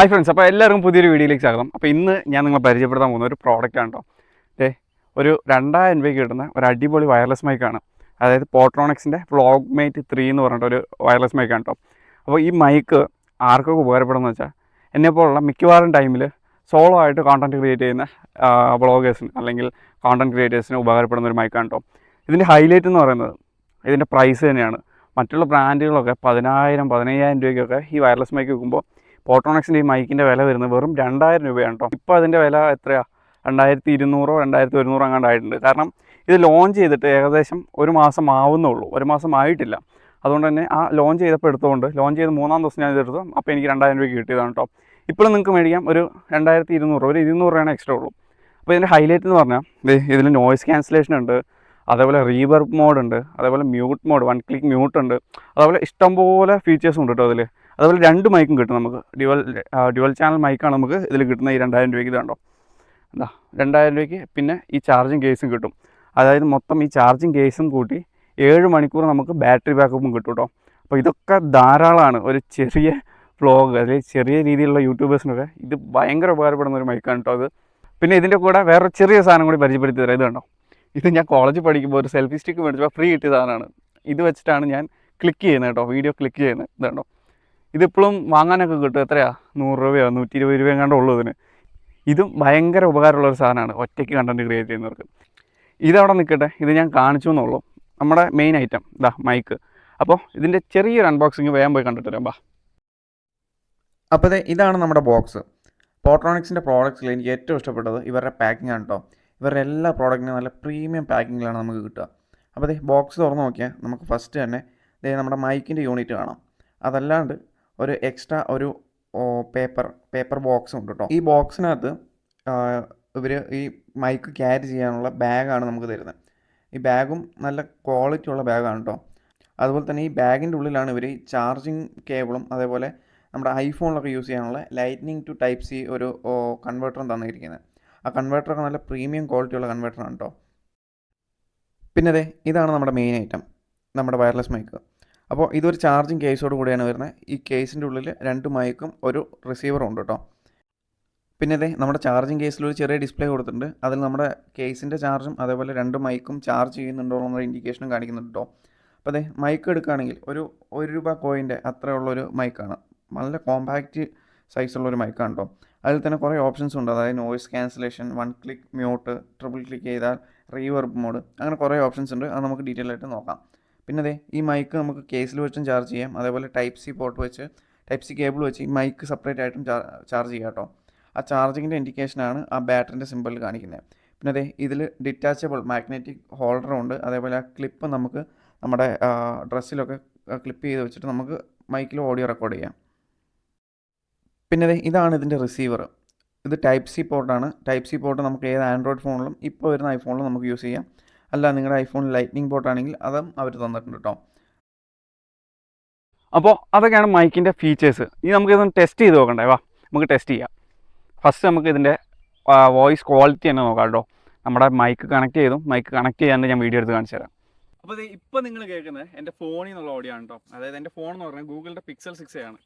Hi friends അപ്പോൾ എല്ലാവർക്കും പുതിയൊരു വീഡിയോയിലേക്ക് സ്വാഗതം. അപ്പോൾ ഇന്ന് ഞാൻ നിങ്ങളെ പരിചയപ്പെടുത്താൻ പോകുന്ന ഒരു പ്രോഡക്റ്റ് ആണ് കേട്ടോ ഏ ഒരു രണ്ടായിരം രൂപയ്ക്ക് കിട്ടുന്ന ഒരു അടിപൊളി വയർലെസ് മൈക്കാണ് അതായത് പോട്രോണിക്സിന്റെ ബ്ലോഗ് മേറ്റ് ത്രീ എന്ന് പറഞ്ഞിട്ട് ഒരു വയർലെസ് മൈക്കാണ് കേട്ടോ അപ്പോൾ ഈ മൈക്ക് ആർക്കൊക്കെ ഉപകാരപ്പെടുമെന്ന് വെച്ചാൽ എന്നെപ്പോലുള്ള മിക്കവാറും ടൈമിൽ സോളോ ആയിട്ട് കോണ്ടന്റ് ക്രിയേറ്റ് ചെയ്യുന്ന വ്ളോഗേഴ്സിന് അല്ലെങ്കിൽ കോണ്ടന്റ് ക്രിയേറ്റേഴ്സിന് ഉപകാരപ്പെടുന്ന ഒരു മൈക്കാണ് കേട്ടോ ഇതിന്റെ ഹൈലൈറ്റ് എന്ന് പറയുന്നത് ഇതിന്റെ പ്രൈസ് തന്നെയാണ്. മറ്റുള്ള ബ്രാൻഡുകളൊക്കെ പതിനായിരം പതിനയ്യായിരം രൂപയ്ക്കൊക്കെ ഈ വയർലെസ് മൈക്ക് വെക്കുമ്പോൾ പോട്രോണിക്സിന്റെ ഈ മൈക്കിന്റെ വില വരുന്നത് വെറും രണ്ടായിരം രൂപയാണ് കേട്ടോ ഇപ്പോൾ അതിന്റെ വില എത്രയാണ് രണ്ടായിരത്തി ഇരുന്നൂറോ രണ്ടായിരത്തി ഒരുന്നൂറോ അങ്ങാണ്ടായിട്ടുണ്ട് കാരണം ഇത് ലോഞ്ച് ചെയ്തിട്ട് ഏകദേശം ഒരു മാസം ആവുന്നുള്ളൂ ഒരു മാസം ആയിട്ടില്ല. അതുകൊണ്ട് തന്നെ ആ ലോഞ്ച് ചെയ്തപ്പോൾ എടുത്തുകൊണ്ട് ലോഞ്ച് ചെയ്ത് മൂന്നാം ദിവസം ഞാൻ ഇതെടുത്തു. അപ്പോൾ എനിക്ക് രണ്ടായിരം രൂപയ്ക്ക് കിട്ടിയതാണ് കേട്ടോ ഇപ്പോഴും നിങ്ങൾക്ക് മേടിക്കാം. ഒരു രണ്ടായിരത്തി ഇരുന്നൂറ് ഒരു ഇരുന്നൂറ് രൂപയാണ് എക്സ്ട്രാ ഉള്ളൂ. അപ്പോൾ ഇതിന്റെ ഹൈലൈറ്റ് എന്ന് പറഞ്ഞാൽ ഇതിൽ നോയ്സ് ക്യാൻസലേഷൻ ഉണ്ട്. അതേപോലെ റീവർബ് മോഡ് ഉണ്ട്. അതേപോലെ mute mode one click mute ഉണ്ട്. അതേപോലെ ഇഷ്ടംപോലെ ഫീച്ചേഴ്സും ഉണ്ട് കേട്ടോ അതിൽ അതുപോലെ രണ്ട് മൈക്കും കിട്ടും നമുക്ക്. ഡ്യുവൽ ഡ്യുവൽ ചാനൽ മൈക്കാണ് നമുക്ക് ഇതിൽ കിട്ടുന്ന ഈ രണ്ടായിരം രൂപയ്ക്ക് ഇതുണ്ടോ എന്താ രണ്ടായിരം രൂപയ്ക്ക് പിന്നെ ഈ ചാർജിങ് കേസും കിട്ടും. അതായത് മൊത്തം ഈ ചാർജിങ് കേസും കൂട്ടി ഏഴ് മണിക്കൂർ നമുക്ക് ബാറ്ററി ബാക്കപ്പും കിട്ടും കേട്ടോ. അപ്പോൾ ഇതൊക്കെ ധാരാളമാണ് ഒരു ചെറിയ വ്ളോഗ് അല്ലെങ്കിൽ ചെറിയ രീതിയിലുള്ള യൂട്യൂബേഴ്സിനൊക്കെ ഇത് ഭയങ്കര ഉപകാരപ്പെടുന്ന ഒരു മൈക്കാണ് കേട്ടോ അത് പിന്നെ ഇതിന്റെ കൂടെ വേറെ ചെറിയ സാധനം കൂടി പരിചയപ്പെടുത്തി തരാം. ഇത് കണ്ടോ? ഇത് ഞാൻ കോളേജിൽ പഠിക്കുമ്പോൾ ഒരു സെൽഫി സ്റ്റിക്ക് മേടിച്ചപ്പോൾ ഫ്രീ കിട്ടിയ സാധനമാണ്. ഇത് വെച്ചിട്ടാണ് ഞാൻ ക്ലിക്ക് ചെയ്യുന്നത് കേട്ടോ. വീഡിയോ ക്ലിക്ക് ചെയ്യുന്നത്. ഇത് കണ്ടോ? ഇതിപ്പോഴും വാങ്ങാനൊക്കെ കിട്ടും. എത്രയാ? നൂറ് രൂപയോ നൂറ്റി ഇരുപത് രൂപയോ കണ്ടോ ഉള്ളൂ ഇതിന്. ഇതും ഭയങ്കര ഉപകാരമുള്ള ഒരു സാധനമാണ് ഒറ്റയ്ക്ക് കണ്ടന്റ് ക്രിയേറ്റ് ചെയ്യുന്നവർക്ക്. ഇതവിടെ നിൽക്കട്ടെ. ഇത് ഞാൻ കാണിച്ചു എന്നുള്ളൂ നമ്മുടെ മെയിൻ ഐറ്റം ഇതാ മൈക്ക് അപ്പോൾ ഇതിന്റെ ചെറിയൊരു അൺബോക്സിങ് വേഗം പോയി കണ്ടിട്ട് വരാം. ബാ. അപ്പോൾ ഇതാണ് നമ്മുടെ ബോക്സ് പോട്രോണിക്സിന്റെ പ്രോഡക്റ്റ്സിൽ എനിക്ക് ഏറ്റവും ഇഷ്ടപ്പെട്ടത് ഇവരുടെ പാക്കിംഗ് ആണ് കേട്ടോ ഇവരുടെ എല്ലാ പ്രോഡക്റ്റിനും നല്ല പ്രീമിയം പാക്കിങ്ങിലാണ് നമുക്ക് കിട്ടുക. അപ്പോൾ ബോക്സ് തുറന്ന് നോക്കിയാൽ നമുക്ക് ഫസ്റ്റ് തന്നെ നമ്മുടെ മൈക്കിന്റെ യൂണിറ്റ് കാണാം. അതല്ലാണ്ട് ഒരു എക്സ്ട്രാ ഒരു പേപ്പർ പേപ്പർ ബോക്സും ഉണ്ട് കേട്ടോ ഈ ബോക്സിനകത്ത് ഇവർ ഈ മൈക്ക് ക്യാരി ചെയ്യാനുള്ള ബാഗാണ് നമുക്ക് തരുന്നത്. ഈ ബാഗും നല്ല ക്വാളിറ്റി ഉള്ള ബാഗാണ് കേട്ടോ അതുപോലെ തന്നെ ഈ ബാഗിന്റെ ഉള്ളിലാണ് ഇവർ ഈ ചാർജിങ് കേബിളും അതേപോലെ നമ്മുടെ ഐഫോണിലൊക്കെ യൂസ് ചെയ്യാനുള്ള ലൈറ്റ്നിങ് ടു ടൈപ്പ് സി ഒരു കൺവേർട്ടറും തന്നിരിക്കുന്നത്. ആ കൺവേർട്ടറൊക്കെ നല്ല പ്രീമിയം ക്വാളിറ്റിയുള്ള കൺവേർട്ടറാണ് കേട്ടോ പിന്നെ അതെ ഇതാണ് നമ്മുടെ മെയിൻ ഐറ്റം നമ്മുടെ വയർലെസ് മൈക്ക് അപ്പോൾ ഇതൊരു ചാർജിങ് കേസോട് കൂടിയാണ് വരുന്നത്. ഈ കേസിന്റെ ഉള്ളിൽ രണ്ട് മൈക്കും ഒരു റിസീവറും ഉണ്ട് കേട്ടോ. പിന്നെ അതെ നമ്മുടെ ചാർജിങ് കേസിൽ ഒരു ചെറിയ ഡിസ്പ്ലേ കൊടുത്തിട്ടുണ്ട്. അതിൽ നമ്മുടെ കേസിന്റെ ചാർജും അതേപോലെ രണ്ട് മൈക്കും ചാർജ് ചെയ്യുന്നുണ്ടോ എന്നുള്ള ഇൻഡിക്കേഷനും കാണിക്കുന്നുണ്ട് കേട്ടോ. അപ്പോൾ അതെ മൈക്ക് എടുക്കുകയാണെങ്കിൽ ഒരു ഒരു രൂപ കോയിന്റെ അത്രയുള്ളൊരു മൈക്കാണ്. നല്ല കോമ്പാക്റ്റ് സൈസുള്ള ഒരു മൈക്കാണ് കേട്ടോ. അതിൽ തന്നെ കുറേ ഓപ്ഷൻസ് ഉണ്ട്. അതായത് noise cancellation one click mute triple click ചെയ്താൽ റീവർബ് മോഡ് അങ്ങനെ കുറേ ഓപ്ഷൻസ് ഉണ്ട്. അത് നമുക്ക് ഡീറ്റെയിൽ ആയിട്ട് നോക്കാം. പിന്നെ അതെ ഈ മൈക്ക് നമുക്ക് കേസിൽ വെച്ചും ചാർജ് ചെയ്യാം. അതേപോലെ ടൈപ്പ് സി പോർട്ട് വെച്ച് ടൈപ്പ് സി കേബിൾ വെച്ച് ഈ മൈക്ക് സെപ്പറേറ്റ് ആയിട്ടും ചാർജ് ചെയ്യാം കേട്ടോ ആ ചാർജിങ്ങിന്റെ ഇൻഡിക്കേഷനാണ് ആ ബാറ്ററിന്റെ സിമ്പിളിൽ കാണിക്കുന്നത് പിന്നെ അതെ ഇതിൽ ഡിറ്റാച്ചബിൾ മാഗ്നറ്റിക് ഹോൾഡറും ഉണ്ട്. അതേപോലെ ആ ക്ലിപ്പ് നമുക്ക് നമ്മുടെ ഡ്രസ്സിലൊക്കെ ക്ലിപ്പ് ചെയ്ത് വെച്ചിട്ട് നമുക്ക് മൈക്കിൽ ഓഡിയോ റെക്കോർഡ് ചെയ്യാം. പിന്നെ ഇതാണ് ഇതിന്റെ റിസീവർ ഇത് ടൈപ്പ് സി പോർട്ടാണ് ടൈപ്പ് സി പോർട്ട് നമുക്ക് ഏത് ആൻഡ്രോയിഡ് ഫോണിലും ഇപ്പോൾ വരുന്ന ഐഫോണിലും നമുക്ക് യൂസ് ചെയ്യാം. അല്ല നിങ്ങളുടെ ഐഫോൺ ലൈറ്റ്നിങ് പോർട്ടാണെങ്കിൽ അതും അവർ തന്നിട്ടുണ്ട് കേട്ടോ അപ്പോൾ അതൊക്കെയാണ് മൈക്കിന്റെ ഫീച്ചേഴ്സ് ഇനി നമുക്ക് ഇതൊന്ന് ടെസ്റ്റ് ചെയ്ത് നോക്കണ്ടേ? വാ നമുക്ക് ടെസ്റ്റ് ചെയ്യാം. ഫസ്റ്റ് നമുക്ക് ഇതിന്റെ വോയിസ് ക്വാളിറ്റി തന്നെ നോക്കാം കേട്ടോ നമ്മുടെ മൈക്ക് കണക്ട് ചെയ്തും. മൈക്ക് കണക്ട് ചെയ്യാണ്ട് ഞാൻ വീഡിയോ എടുത്ത് കാണിച്ചു തരാം. അപ്പോൾ ഇപ്പോൾ നിങ്ങൾ കേൾക്കുന്നത് എന്റെ ഫോണിൽ നിന്നുള്ള ഓഡിയോ ആണ് കേട്ടോ അതായത് എന്റെ ഫോൺ എന്ന് പറഞ്ഞാൽ ഗൂഗിളിന്റെ പിക്സൽ സിക്സ് ആണ്.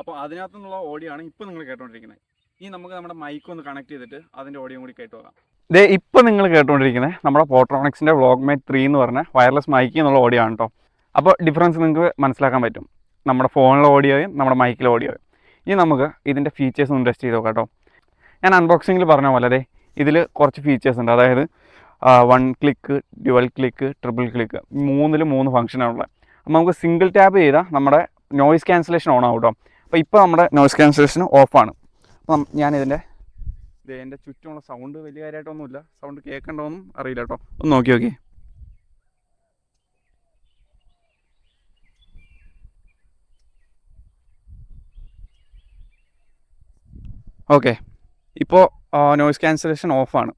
അപ്പോൾ അതിനകത്തു നിന്നുള്ള ഓഡിയോ ആണ് ഇപ്പോൾ നിങ്ങൾ കേട്ടോണ്ടിരിക്കുന്നത് ഇനി നമുക്ക് നമ്മുടെ മൈക്ക് ഒന്ന് കണക്ട് ചെയ്തിട്ട് അതിന്റെ ഓഡിയോ കൂടി കേട്ടു നോക്കാം. ദേ ഇപ്പോൾ നിങ്ങൾ കേട്ടുകൊണ്ടിരിക്കുന്നത് നമ്മുടെ പോട്രോണിക്സിന്റെ വ്ളോഗ് മേറ്റ് ത്രീ എന്ന് പറഞ്ഞ വയർലെസ് മൈക്ക് എന്നുള്ള ഓഡിയോ ആണ് കേട്ടോ അപ്പോൾ ഡിഫറൻസ് നിങ്ങൾക്ക് മനസ്സിലാക്കാൻ പറ്റും. നമ്മുടെ ഫോണിലെ ഓഡിയോയും നമ്മുടെ മൈക്കിലെ ഓഡിയോയും ഇനി നമുക്ക് ഇതിന്റെ ഫീച്ചേഴ്സ് ഒന്ന് ടെസ്റ്റ് ചെയ്ത് നോക്കാം കേട്ടോ ഞാൻ അൺബോക്സിങ്ങിൽ പറഞ്ഞ പോലെ അതെ ഇതിൽ കുറച്ച് ഫീച്ചേഴ്സ് ഉണ്ട്. അതായത് one click dual click triple click മൂന്നിൽ മൂന്ന് ഫംഗ്ഷനാണുള്ളത് അപ്പോൾ നമുക്ക് സിംഗിൾ ടാപ്പ് ചെയ്താൽ നമ്മുടെ നോയിസ് ക്യാൻസലേഷൻ ഓൺ ആവും കേട്ടോ അപ്പോൾ ഇപ്പോൾ നമ്മുടെ നോയിസ് ക്യാൻസലേഷൻ ഓഫാണ് അപ്പം ഞാനിതിന്റെ ഇത് എന്റെ ചുറ്റുമുള്ള സൗണ്ട് വലിയ കാര്യമായിട്ടൊന്നുമില്ല സൗണ്ട് കേൾക്കണ്ടോന്നും അറിയില്ല കേട്ടോ ഒന്ന് നോക്കി നോക്കി. ഓക്കെ. ഇപ്പോൾ നോയിസ് ക്യാൻസലേഷൻ ഓഫാണ്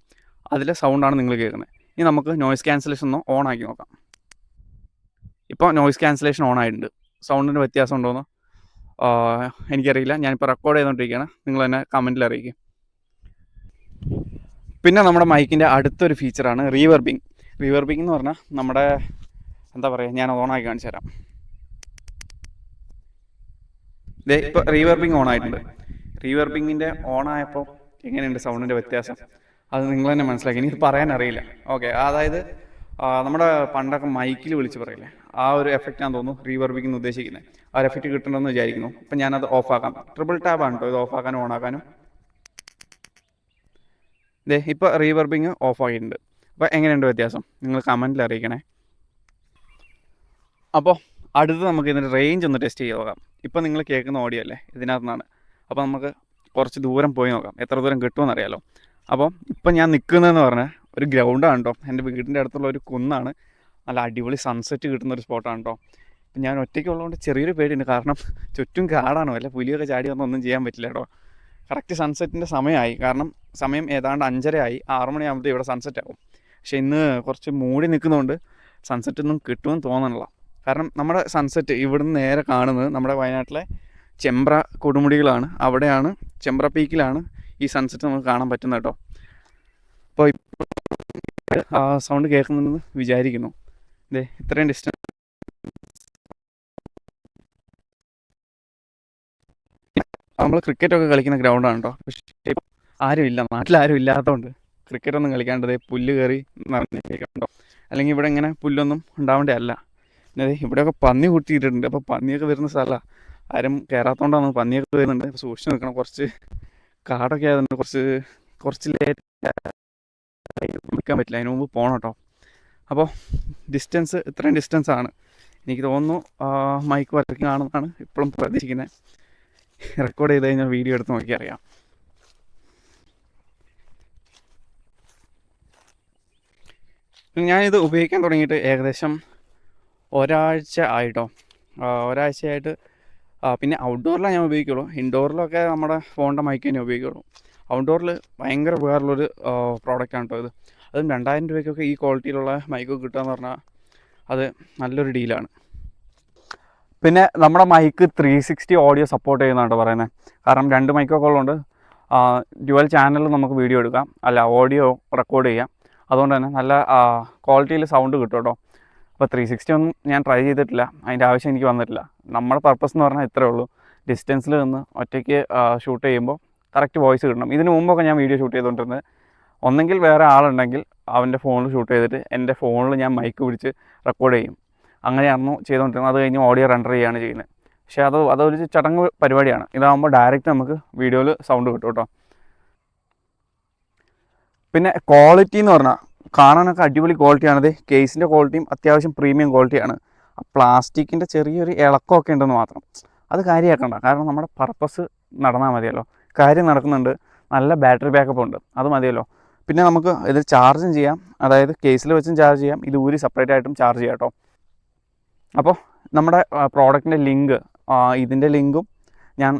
അതിലെ സൗണ്ടാണ് നിങ്ങൾ കേൾക്കുന്നത്. ഇനി നമുക്ക് നോയിസ് ക്യാൻസലേഷൻ ഒന്ന് ഓൺ ആക്കി നോക്കാം. ഇപ്പോൾ നോയിസ് ക്യാൻസലേഷൻ ഓൺ ആയിട്ടുണ്ട്. സൗണ്ടിന് വ്യത്യാസം ഉണ്ടോയെന്ന് എനിക്കറിയില്ല. ഞാനിപ്പോൾ റെക്കോർഡ് ചെയ്തുകൊണ്ടിരിക്കുകയാണ് നിങ്ങൾ തന്നെ കമന്റിൽ അറിയിക്കും. പിന്നെ നമ്മുടെ മൈക്കിന്റെ അടുത്തൊരു ഫീച്ചറാണ് റീവർബിങ് റീവർബിങ് എന്ന് പറഞ്ഞാൽ നമ്മുടെ എന്താ പറയുക ഞാൻ ഓണാക്കി കാണിച്ചു തരാം. ദേ ഇപ്പോൾ റീവർബിങ് ഓൺ ആയിട്ടുണ്ട്. റീവർബിങ്ങിന്റെ ഓൺ ആയപ്പോൾ എങ്ങനെയുണ്ട് സൗണ്ടിന്റെ വ്യത്യാസം? അത് നിങ്ങൾ തന്നെ മനസ്സിലാക്കി. എനിക്ക് പറയാൻ അറിയില്ല. ഓക്കെ അതായത് നമ്മുടെ പണ്ടൊക്കെ മൈക്കിൽ വിളിച്ച് പറയില്ലേ? ആ ഒരു എഫക്റ്റ് ഞാൻ തോന്നുന്നു റീവർബിങ് എന്ന് ഉദ്ദേശിക്കുന്നത്. ആ ഒരു എഫക്റ്റ് കിട്ടണമെന്ന് വിചാരിക്കുന്നു. അപ്പം ഞാനത് ഓഫാക്കാം ട്രിപ്പിൾ ടാബ് ആണ് കേട്ടോ ഇത് ഓഫാക്കാനും ഓണാക്കാനും ദേ ഇപ്പോൾ റീവർബിങ് ഓഫ് ആയിട്ടുണ്ട്. അപ്പോൾ എങ്ങനെയുണ്ട് വ്യത്യാസം? നിങ്ങൾ കമന്റിൽ അറിയിക്കണേ. അപ്പോൾ അടുത്ത് നമുക്ക് ഇതിന്റെ റേഞ്ച് ഒന്ന് ടെസ്റ്റ് ചെയ്ത് നോക്കാം. ഇപ്പോൾ നിങ്ങൾ കേൾക്കുന്ന ഓഡിയോ അല്ലേ? ഇതിനകത്ത് നിന്നാണ് അപ്പോൾ നമുക്ക് കുറച്ച് ദൂരം പോയി നോക്കാം. എത്ര ദൂരം കിട്ടുമെന്ന് അറിയാലോ. അപ്പോൾ ഇപ്പം ഞാൻ നിൽക്കുന്നതെന്ന് പറഞ്ഞാൽ ഒരു ഗ്രൗണ്ടാണ് കേട്ടോ എന്റെ വീടിന്റെ അടുത്തുള്ള ഒരു കുന്നാണ്. നല്ല അടിപൊളി സൺസെറ്റ് കിട്ടുന്ന ഒരു സ്പോട്ടാണ് കേട്ടോ ഞാൻ ഒറ്റയ്ക്കുള്ളതുകൊണ്ട് ചെറിയൊരു പേടിയുണ്ട്. കാരണം ചുറ്റും കാടാണോ. വല്ല പുലിയൊക്കെ ചാടി വന്നൊന്നും ചെയ്യാൻ പറ്റില്ല കേട്ടോ കറക്റ്റ് സൺസെറ്റിന്റെ സമയമായി. കാരണം സമയം ഏതാണ്ട് അഞ്ചര ആയി മണിയാകുമ്പോൾ മണിയാകുമ്പോഴത്തേ ഇവിടെ സൺസെറ്റ് ആകും പക്ഷേ ഇന്ന് കുറച്ച് മൂടി നിൽക്കുന്നതുകൊണ്ട് സൺസെറ്റ് ഒന്നും കിട്ടുമെന്ന് തോന്നണില്ല. കാരണം നമ്മുടെ സൺസെറ്റ് ഇവിടുന്ന് നേരെ കാണുന്നത് നമ്മുടെ വയനാട്ടിലെ ചെമ്പ്ര കൊടുമുടികളാണ്. അവിടെയാണ് ചെമ്പ്ര പീക്കിലാണ് ഈ സൺസെറ്റ് നമുക്ക് കാണാൻ പറ്റുന്നത് കേട്ടോ. അപ്പോൾ ഇപ്പോൾ ആ സൗണ്ട് കേൾക്കുന്നുണ്ടെന്ന് വിചാരിക്കുന്നു. ഇതേ ഇത്രയും ഡിസ്റ്റൻസ് നമ്മൾ ക്രിക്കറ്റ് ഒക്കെ കളിക്കുന്ന ഗ്രൗണ്ടാണ് കേട്ടോ പക്ഷേ ആരും ഇല്ല. നാട്ടിൽ ആരും ഇല്ലാത്തതുകൊണ്ട് ക്രിക്കറ്റ് ഒന്നും കളിക്കാണ്ട് ദേ പുല്ല് കയറി നിറഞ്ഞിട്ടുണ്ടോ അല്ലെങ്കിൽ ഇവിടെ ഇങ്ങനെ പുല്ലൊന്നും ഉണ്ടാവേണ്ട അല്ല. പിന്നെ ഇവിടെയൊക്കെ പന്നി കൂട്ടിയിട്ടുണ്ട് അപ്പോൾ പന്നിയൊക്കെ വരുന്ന സ്ഥലമാണ് ആരും കയറാത്തതുകൊണ്ടാണ് പന്നിയൊക്കെ വരുന്നുണ്ട്. സൂക്ഷിച്ച് നിൽക്കണം. കുറച്ച് കാടൊക്കെ ആയതുകൊണ്ട് കുറച്ച് കുറച്ച് ലേറ്റ് നിൽക്കാൻ പറ്റില്ല. അതിന് മുമ്പ് പോകണം കേട്ടോ. അപ്പോൾ ഡിസ്റ്റൻസ് ഇത്രയും ഡിസ്റ്റൻസ് ആണ്. എനിക്ക് തോന്നുന്നു മൈക്ക് വർക്കിംഗ് ആണെന്നാണ് ഇപ്പോഴും പ്രതീക്ഷിക്കുന്നത് റെക്കോർഡ് ചെയ്ത് കഴിഞ്ഞാൽ വീഡിയോ എടുത്ത് നോക്കി അറിയാം. ഞാനിത് ഉപയോഗിക്കാൻ തുടങ്ങിയിട്ട് ഏകദേശം ഒരാഴ്ച ആയിട്ടോ. ഒരാഴ്ചയായിട്ട് പിന്നെ ഔട്ട്ഡോറിലാണ് ഞാൻ ഉപയോഗിക്കുള്ളൂ. ഇൻഡോറിലൊക്കെ നമ്മുടെ ഫോണിന്റെ മൈക്ക് തന്നെ ഉപയോഗിക്കുള്ളൂ. ഔട്ട്ഡോറിൽ ഭയങ്കര ഉപകാരമുള്ളൊരു പ്രോഡക്റ്റാണ് കേട്ടോ ഇത്. അതും രണ്ടായിരം രൂപയ്ക്കൊക്കെ ഈ ക്വാളിറ്റിയിലുള്ള മൈക്ക് കിട്ടുക എന്ന് പറഞ്ഞാൽ അത് നല്ലൊരു ഡീലാണ് പിന്നെ നമ്മുടെ mic three sixty audio support ചെയ്യുന്നതാണ് പറയുന്നത് കാരണം രണ്ട് മൈക്കൊക്കെ ഉള്ളതുകൊണ്ട് ഡ്യുവൽ ചാനലിൽ നമുക്ക് വീഡിയോ എടുക്കാം. അല്ല ഓഡിയോ റെക്കോർഡ് ചെയ്യാം. അതുകൊണ്ട് തന്നെ നല്ല ക്വാളിറ്റിയിൽ സൗണ്ട് കിട്ടും കേട്ടോ അപ്പോൾ ത്രീ സിക്സ്റ്റി ഒന്നും ഞാൻ ട്രൈ ചെയ്തിട്ടില്ല. അതിന്റെ ആവശ്യം എനിക്ക് വന്നിട്ടില്ല. നമ്മുടെ പർപ്പസ് എന്ന് പറഞ്ഞാൽ ഇത്രേ ഉള്ളൂ. ഡിസ്റ്റൻസിൽ നിന്ന് ഒറ്റയ്ക്ക് ഷൂട്ട് ചെയ്യുമ്പോൾ കറക്റ്റ് വോയിസ് കിട്ടണം. ഇതിന് മുമ്പൊക്കെ ഞാൻ വീഡിയോ ഷൂട്ട് ചെയ്തുകൊണ്ടിരുന്നത് ഒന്നെങ്കിൽ വേറെ ആളുണ്ടെങ്കിൽ അവന്റെ ഫോണിൽ ഷൂട്ട് ചെയ്തിട്ട് എന്റെ ഫോണിൽ ഞാൻ മൈക്ക് പിടിച്ച് റെക്കോർഡ് ചെയ്യും. അങ്ങനെയായിരുന്നു ചെയ്തുകൊണ്ടിരുന്നത്. അത് കഴിഞ്ഞ് ഓഡിയോ റെൻഡർ ചെയ്യുകയാണ് ചെയ്യുന്നത്. പക്ഷേ അത് അതൊരു ചടങ്ങ് പരിപാടിയാണ്. ഇതാകുമ്പോൾ ഡയറക്റ്റ് നമുക്ക് വീഡിയോയിൽ സൗണ്ട് കിട്ടും കേട്ടോ. പിന്നെ ക്വാളിറ്റി എന്ന് പറഞ്ഞാൽ കാണാനൊക്കെ അടിപൊളി ക്വാളിറ്റിയാണത് കേസിന്റെ ക്വാളിറ്റിയും അത്യാവശ്യം പ്രീമിയം ക്വാളിറ്റിയാണ് പ്ലാസ്റ്റിക്കിന്റെ ചെറിയൊരു ഇളക്കമൊക്കെ ഉണ്ടെന്ന് മാത്രം. അത് കാര്യമാക്കണ്ട കാരണം നമ്മുടെ പർപ്പസ് നടന്നാൽ മതിയല്ലോ. കാര്യം നടക്കുന്നുണ്ട്. നല്ല ബാറ്ററി ബാക്കപ്പ് ഉണ്ട്. അത് മതിയല്ലോ. പിന്നെ നമുക്ക് ഇത് ചാർജും ചെയ്യാം. അതായത് കേസിൽ വെച്ചും ചാർജ് ചെയ്യാം. ഇത് ഊരി സെപ്പറേറ്റ് ആയിട്ടും ചാർജ് ചെയ്യാം കേട്ടോ. അപ്പോൾ നമ്മുടെ പ്രോഡക്റ്റിന്റെ ലിങ്ക് ഇതിന്റെ ലിങ്കും ഞാൻ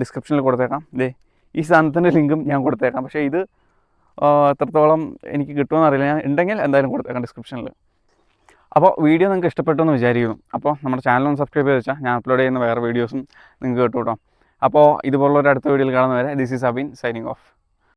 ഡിസ്ക്രിപ്ഷനിൽ കൊടുത്തേക്കാം. ദേ ഈ സാധനത്തിന്റെ ലിങ്കും ഞാൻ കൊടുത്തേക്കാം. പക്ഷേ ഇത് എത്രത്തോളം എനിക്ക് കിട്ടുമെന്ന് അറിയില്ല. ഞാൻ ഉണ്ടെങ്കിൽ എന്തായാലും കൊടുത്തേക്കാം ഡിസ്ക്രിപ്ഷനിൽ അപ്പോൾ വീഡിയോ നിങ്ങൾക്ക് ഇഷ്ടപ്പെട്ടു എന്ന് വിചാരിക്കുന്നു. അപ്പോൾ നമ്മുടെ ചാനൽ ഒന്ന് സബ്സ്ക്രൈബ് ചെയ്ത് വെച്ചാൽ ഞാൻ അപ്ലോഡ് ചെയ്യുന്ന വേറെ വീഡിയോസും നിങ്ങൾക്ക് കിട്ടും കേട്ടോ. അപ്പോൾ ഇതുപോലുള്ള ഒരു അടുത്ത വീഡിയോയിൽ കാണുന്നവരെ this is Abin signing off